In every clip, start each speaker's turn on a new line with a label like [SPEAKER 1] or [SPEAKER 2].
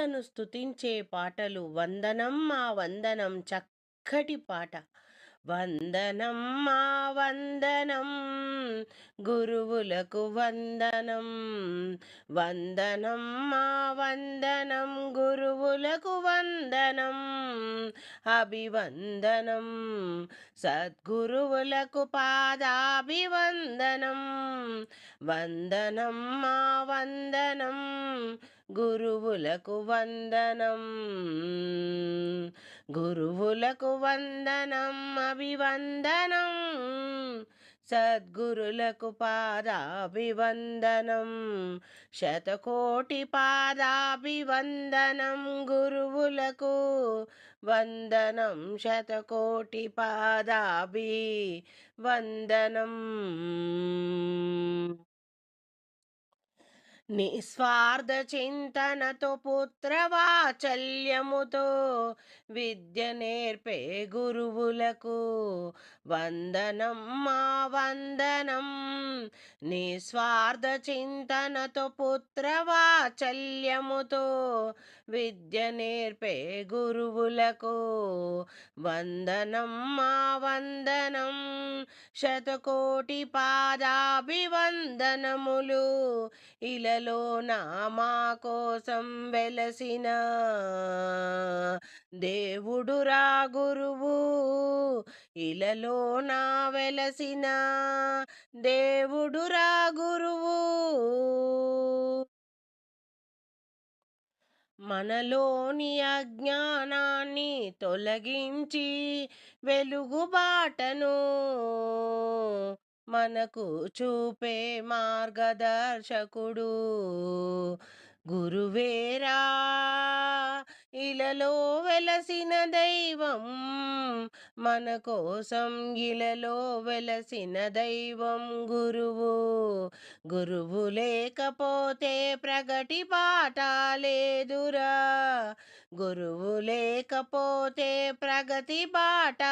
[SPEAKER 1] గురువులను స్తుతించే పాటలు వందనం మా వందనం చక్కటి పాట. వందనం మా వందనం గురువులకు వందనం. వందనం మా వందనం గురువులకు వందనం. అభివందనం సద్గురువులకు పాదాభివందనం. వందనం మా వందనం. గురువులకు వందనం. గురువులకు వందనం అభివందనం. సద్గురులకు పాదాభివందనం. శతకోటి పాదాభివందనం గురువులకు. వందనం శతకోటి పాదాభి వందనం. నిస్వార్థ చింతనతో పుత్రవాచల్యముతో విద్య నేర్పే గురువులకు వందనం మా వందనం. నిస్వార్థ చింతనతో పుత్రవాచల్యముతో విద్య నేర్పే గురువులకు వందనం మా వందనం. శతకోటి పాదాభివందనములు ఇలా నా మా కోసం వెలసిన దేవుడురా గురువు. ఇలలో నా వెలసిన దేవుడురా గురువు. మనలోని అజ్ఞానాన్ని తొలగించి వెలుగుబాటను మనకు చూపే మార్గదర్శకుడు గురువేరా. ఇలలో వెలసిన దైవం మన కోసం ఇలలో వెలసిన దైవం గురువు. గురువు లేకపోతే ప్రగటి పాట లేదురా. గురువు లేకపోతే ప్రగతి బాట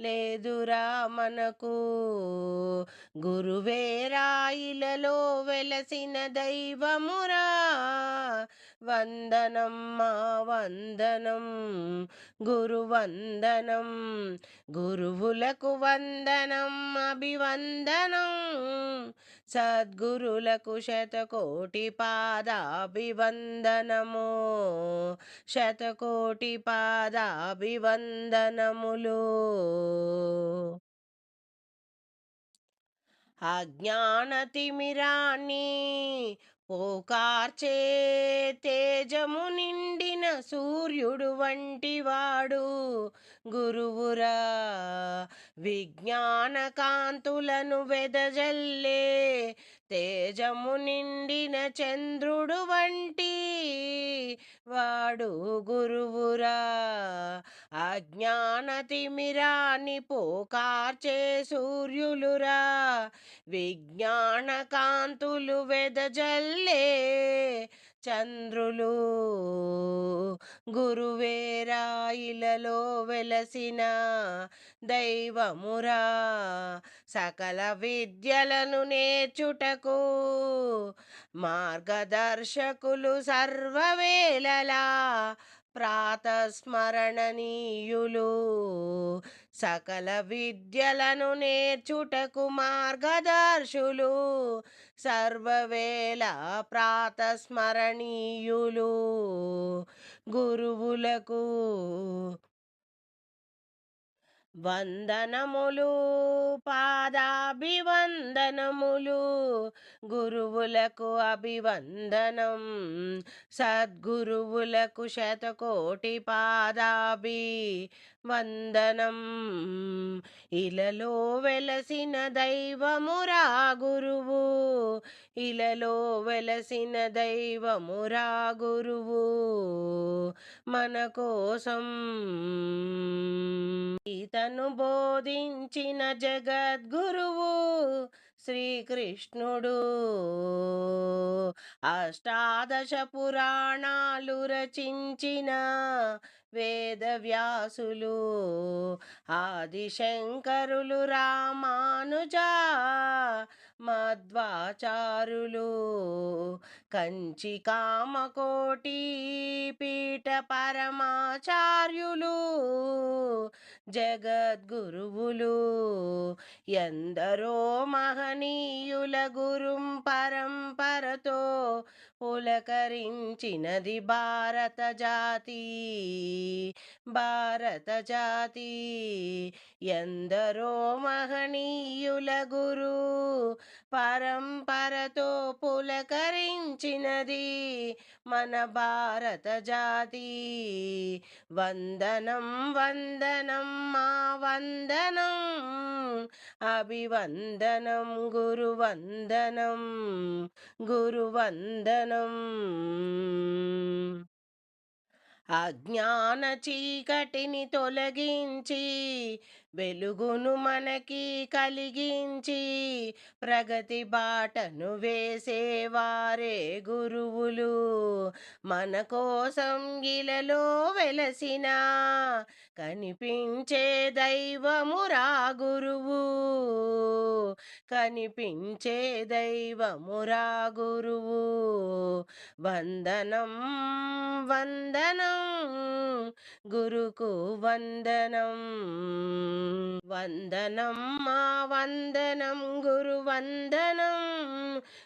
[SPEAKER 1] లేదురా మనకు. గురువే రాయిలలో వెలసిన దైవమురా. వందనం మా వందనం గురువందనం గురువులకు వందనం అభివందనం సద్గురులకు శతకోటి పాదాభివందనము శతకోటి పాదాభివందనములు. అజ్ఞాన ఓకార్చే తేజము నిండిన సూర్యుడు వంటివాడు. గురువురా విజ్ఞాన కాంతులను వెదజల్లే తేజము నిండిన చంద్రుడు వంటి వాడు. గురువురా అజ్ఞానతిమిరాన్ని పోకార్చే సూర్యులురా. విజ్ఞాన కాంతులు వెదజల్లే చంద్రులు. గురువేరాయిలలో వెలసిన దైవమురా. సకల విద్యలను నేర్చుటకు మార్గదర్శకులు సర్వవేళలా ప్రాతస్మరణనీయులు. సకల విద్యలను నేర్చుటకు మార్గదర్శులు. సర్వవేళ ప్రాతస్మరణీయులు. గురువులకు వందనములు పాదాభివందనములు గురువులకు అభివందనం సద్గురువులకు శతకోటి పాదాభి వందనం ఇలలో వెలసిన దైవమురా గురువు ఇలలో వెలసిన దైవమురా గురువు మన కోసం. ఈతను బోధించిన జగద్గురువు శ్రీకృష్ణుడు. అష్టాదశ పురాణాలు రచించిన వేదవ్యాసులు ఆదిశంకరులు రామానుజా మధ్వాచారులు కంచి కామకోటి పీఠ పరమాచార్యులు జగద్గురువులు ఎందరో మహనీయుల గురుం పరంపరతో పులకరించినది భారత జాతి. భారత జాతి ఎందరో మహనీయుల గురు. పరంపరతో పులకరించినది మన భారత జాతి. వందనం వందనం మా వందనం. అభివందనం గురువందనం గురువందనం மேலும் అజ్ఞాన చీకటిని తొలగించి వెలుగును మనకి కలిగించి ప్రగతి బాటను వేసేవారే గురువులు. మన కోసం ఇలలో వెలసిన కనిపించే దైవమురా గురువు. కనిపించే దైవమురా గురువు. వందనం వందనం గురుకు వందనం. వందనం మా వందనం గురు వందనం.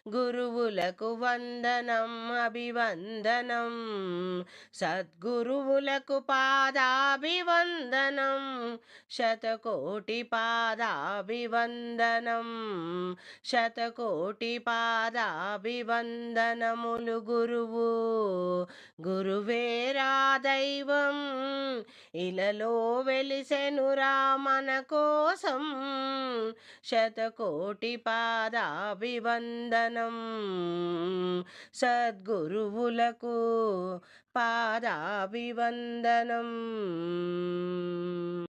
[SPEAKER 1] గురువులకు వందనం అభివందనం. సద్గురువులకు పాదాభివందనం. శతకోటి పాదాభివందనం. శతకోటి పాదాభివందనములు గురువు. గురువేరా దైవం ఇలలో వెలిసెనురా మన కోసం. శతకోటి వందనం. సద్గురువులకు పాదాభివందనం.